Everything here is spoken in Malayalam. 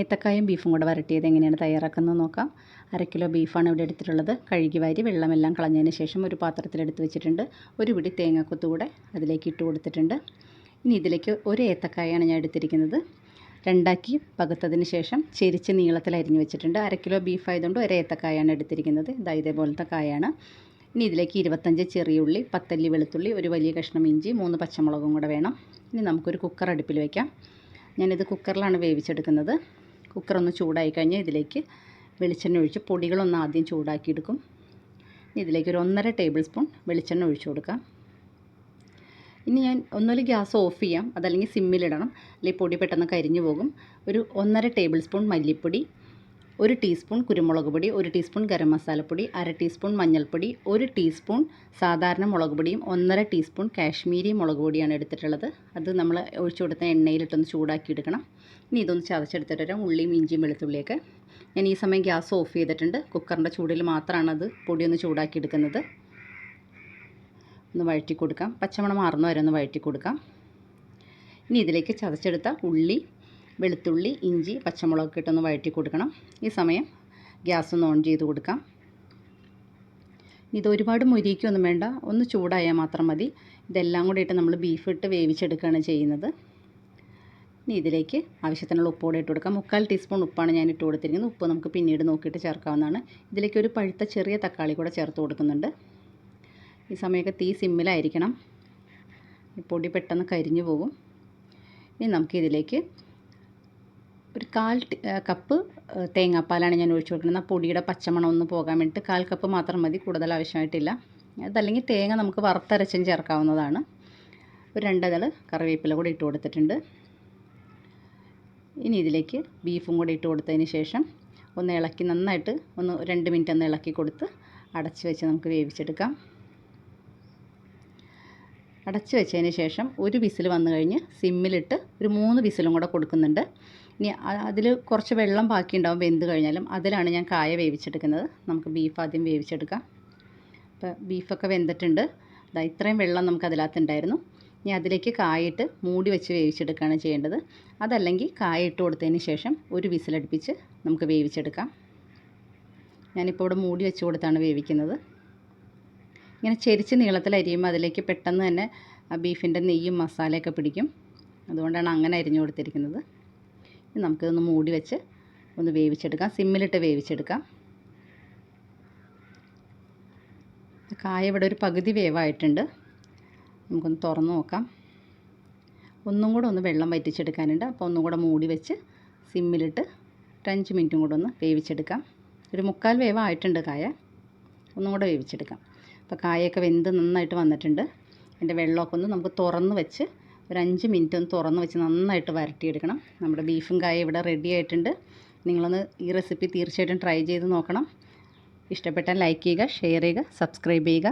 ഏത്തക്കായും ബീഫും കൂടെ വരട്ടിയത് എങ്ങനെയാണ് തയ്യാറാക്കുന്നത് നോക്കാം. അര കിലോ ബീഫാണ് ഇവിടെ എടുത്തിട്ടുള്ളത്. കഴുകി വാരി വെള്ളമെല്ലാം കളഞ്ഞതിന് ശേഷം ഒരു പാത്രത്തിൽ പാത്രത്തിലെടുത്ത് വെച്ചിട്ടുണ്ട്. ഒരു പിടി തേങ്ങാക്കൊത്ത് കൂടെ അതിലേക്ക് ഇട്ട് കൊടുത്തിട്ടുണ്ട്. ഇനി ഇതിലേക്ക് ഒരു ഏത്തക്കായാണ് ഞാൻ എടുത്തിരിക്കുന്നത്. രണ്ടാക്കി പകുത്തതിന് ശേഷം ചെരിച്ച് നീളത്തിൽ അരിഞ്ഞ് വെച്ചിട്ടുണ്ട്. അര കിലോ ബീഫ് ആയതുകൊണ്ട് ഒരു ഏത്തക്കായാണ് എടുത്തിരിക്കുന്നത്. ഇതാ ഇതേപോലത്തെ കായാണ്. ഇനി ഇതിലേക്ക് ഇരുപത്തഞ്ച് ചെറിയ ഉള്ളി പത്തല്ലി വെളുത്തുള്ളി ഒരു വലിയ കഷ്ണം ഇഞ്ചി മൂന്ന് പച്ചമുളകും കൂടെ വേണം. ഇനി നമുക്കൊരു കുക്കർ അടുപ്പിൽ വയ്ക്കാം ഞാനിത് കുക്കറിലാണ് വേവിച്ചെടുക്കുന്നത്. കുക്കർ ഒന്ന് ചൂടായി കഴിഞ്ഞാൽ ഇതിലേക്ക് വെളിച്ചെണ്ണ ഒഴിച്ച് പൊടികളൊന്ന് ആദ്യം ചൂടാക്കിയെടുക്കും. ഇതിലേക്ക് ഒരു ഒന്നര ടേബിൾ സ്പൂൺ വെളിച്ചെണ്ണ ഒഴിച്ചു കൊടുക്കാം. ഇനി ഞാൻ ഒന്നുകിൽ ഗ്യാസ് ഓഫ് ചെയ്യാം. അതല്ലെങ്കിൽ സിമ്മിലിടണം. അല്ലെങ്കിൽ പൊടി പെട്ടെന്ന് കരിഞ്ഞു പോകും. ഒരു ഒന്നര ടേബിൾ സ്പൂൺ മല്ലിപ്പൊടി ഒരു ടീസ്പൂൺ കുരുമുളക് പൊടി ഒരു ടീസ്പൂൺ ഗരം മസാലപ്പൊടി അര ടീസ്പൂൺ മഞ്ഞൾപ്പൊടി ഒരു ടീസ്പൂൺ സാധാരണ മുളക് പൊടിയും ഒന്നര ടീസ്പൂൺ കാശ്മീരി മുളക് പൊടിയാണ് എടുത്തിട്ടുള്ളത്. അത് നമ്മൾ ഒഴിച്ചു കൊടുത്ത എണ്ണയിലിട്ടൊന്ന് ചൂടാക്കി എടുക്കണം ഇനി ഇതൊന്ന് ചതച്ചെടുത്തിട്ട് വരാം ഉള്ളിയും ഇഞ്ചിയും വെളുത്തുള്ളിയൊക്കെ ഞാൻ ഈ സമയം ഗ്യാസ് ഓഫ് ചെയ്തിട്ടുണ്ട്. കുക്കറിന്റെ ചൂടിൽ മാത്രമാണ് അത് പൊടി ഒന്ന് ചൂടാക്കി എടുക്കുന്നത് ഒന്ന് വഴറ്റി കൊടുക്കാം. പച്ചമണം മാറുന്ന വരെ ഒന്ന് വഴറ്റി കൊടുക്കാം. ഇനി ഇതിലേക്ക് ചതച്ചെടുത്ത ഉള്ളി വെളുത്തുള്ളി ഇഞ്ചി പച്ചമുളക് ഇട്ടൊന്ന് വഴറ്റി കൊടുക്കണം. ഈ സമയം ഗ്യാസ് ഒന്ന് ഓൺ ചെയ്ത് കൊടുക്കാം. ഇത് ഒരുപാട് മുരിക്കൊന്നും വേണ്ട. ഒന്ന് ചൂടായാൽ മാത്രം മതി. ഇതെല്ലാം കൂടി ഇട്ട് നമ്മൾ ബീഫ് ഇട്ട് വേവിച്ചെടുക്കുകയാണ് ചെയ്യുന്നത്. ഇനി ഇതിലേക്ക് ആവശ്യത്തിനുള്ള ഉപ്പ് കൂടെ ഇട്ട് കൊടുക്കാം. മുക്കാൽ ടീസ്പൂൺ ഉപ്പാണ് ഞാൻ ഇട്ട് കൊടുത്തിരിക്കുന്നത്. ഉപ്പ് നമുക്ക് പിന്നീട് നോക്കിയിട്ട് ചേർക്കാവുന്നതാണ്. ഇതിലേക്ക് ഒരു പഴുത്ത ചെറിയ തക്കാളി കൂടെ ചേർത്ത് കൊടുക്കുന്നുണ്ട്. ഈ സമയമൊക്കെ തീ സിമ്മിലായിരിക്കണം പൊടി പെട്ടെന്ന് കരിഞ്ഞു പോകും. ഇനി നമുക്കിതിലേക്ക് ഒരു കാൽ കപ്പ് തേങ്ങാപ്പാലാണ് ഞാൻ ഒഴിച്ചു കൊടുക്കുന്നത്. ആ പൊടിയുടെ പച്ചമണം ഒന്ന് പോകാൻ വേണ്ടിയിട്ട് കാൽ കപ്പ് മാത്രം മതി കൂടുതൽ ആവശ്യമായിട്ടില്ല. അതല്ലെങ്കിൽ തേങ്ങ നമുക്ക് വറുത്തരച്ചും ചേർക്കാവുന്നതാണ്. ഒരു രണ്ടതൾ കറിവേപ്പില കൂടി ഇട്ട് കൊടുത്തിട്ടുണ്ട്. ഇനി ഇതിലേക്ക് ബീഫും കൂടി ഇട്ട് കൊടുത്തതിന് ശേഷം ഒന്ന് ഇളക്കി നന്നായിട്ട് ഒന്ന് രണ്ട് മിനിറ്റ് ഒന്ന് ഇളക്കി കൊടുത്ത് അടച്ച് വെച്ച് നമുക്ക് വേവിച്ചെടുക്കാം. അടച്ച് വെച്ചതിന് ശേഷം ഒരു വിസിൽ വന്നു കഴിഞ്ഞ് സിമ്മിലിട്ട് ഒരു മൂന്ന് വിസിലും കൂടെ കൊടുക്കുന്നുണ്ട്. ഇനി അതിൽ കുറച്ച് വെള്ളം ബാക്കി ഉണ്ടാവും വെന്ത് കഴിഞ്ഞാലും അതിലാണ് ഞാൻ കായ വേവിച്ചെടുക്കുന്നത്. നമുക്ക് ബീഫ് ആദ്യം വേവിച്ചെടുക്കാം. അപ്പോൾ ബീഫൊക്കെ വെന്തിട്ടുണ്ട്. അതാ ഇത്രയും വെള്ളം നമുക്ക് അതിനകത്തുണ്ടായിരുന്നു ഇനി അതിലേക്ക് കായിട്ട് മൂടി വെച്ച് വേവിച്ചെടുക്കുകയാണ് ചെയ്യേണ്ടത്. അതല്ലെങ്കിൽ കായ ഇട്ട് കൊടുത്തതിന് ശേഷം ഒരു വിസിലടുപ്പിച്ച് നമുക്ക് വേവിച്ചെടുക്കാം. ഞാനിപ്പോൾ ഇവിടെ മൂടി വെച്ച് കൊടുത്താണ് വേവിക്കുന്നത്. ഇങ്ങനെ ചെരിച്ച് നീളത്തിൽ അരിയുമ്പോൾ അതിലേക്ക് പെട്ടെന്ന് തന്നെ ബീഫിന്റെ നെയ്യും മസാലയൊക്കെ പിടിക്കും. അതുകൊണ്ടാണ് അങ്ങനെ അരിഞ്ഞു കൊടുത്തിരിക്കുന്നത്. ഇനി നമുക്കിതൊന്ന് മൂടി വെച്ച് ഒന്ന് വേവിച്ചെടുക്കാം. സിമ്മിലിട്ട് വേവിച്ചെടുക്കാം. കായ ഇവിടെ ഒരു പകുതി വേവായിട്ടുണ്ട്. നമുക്കൊന്ന് തുറന്ന് നോക്കാം. ഒന്നും കൂടെ ഒന്ന് വെള്ളം വറ്റിച്ചെടുക്കാനുണ്ട്. അപ്പോൾ ഒന്നും കൂടെ മൂടി വെച്ച് സിമ്മിലിട്ട് അഞ്ച് മിനിറ്റും കൂടെ ഒന്ന് വേവിച്ചെടുക്കാം. ഒരു മുക്കാൽ വേവായിട്ടുണ്ട് കായ. ഒന്നും കൂടെ വേവിച്ചെടുക്കാം. അപ്പോൾ കായൊക്കെ വെന്ത് നന്നായിട്ട് വന്നിട്ടുണ്ട്. അതിന്റെ വെള്ളമൊക്കെ ഒന്ന് നമുക്ക് തുറന്ന് വെച്ച് ഒരു അഞ്ച് മിനിറ്റ് ഒന്ന് തുറന്ന് വെച്ച് നന്നായിട്ട് വരട്ടിയെടുക്കണം. നമ്മുടെ ബീഫും കായ ഇവിടെ റെഡി ആയിട്ടുണ്ട്. നിങ്ങളൊന്ന് ഈ റെസിപ്പി തീർച്ചയായിട്ടും ട്രൈ ചെയ്ത് നോക്കണം. ഇഷ്ടപ്പെട്ടാൽ ലൈക്ക് ചെയ്യുക ഷെയർ ചെയ്യുക സബ്സ്ക്രൈബ് ചെയ്യുക.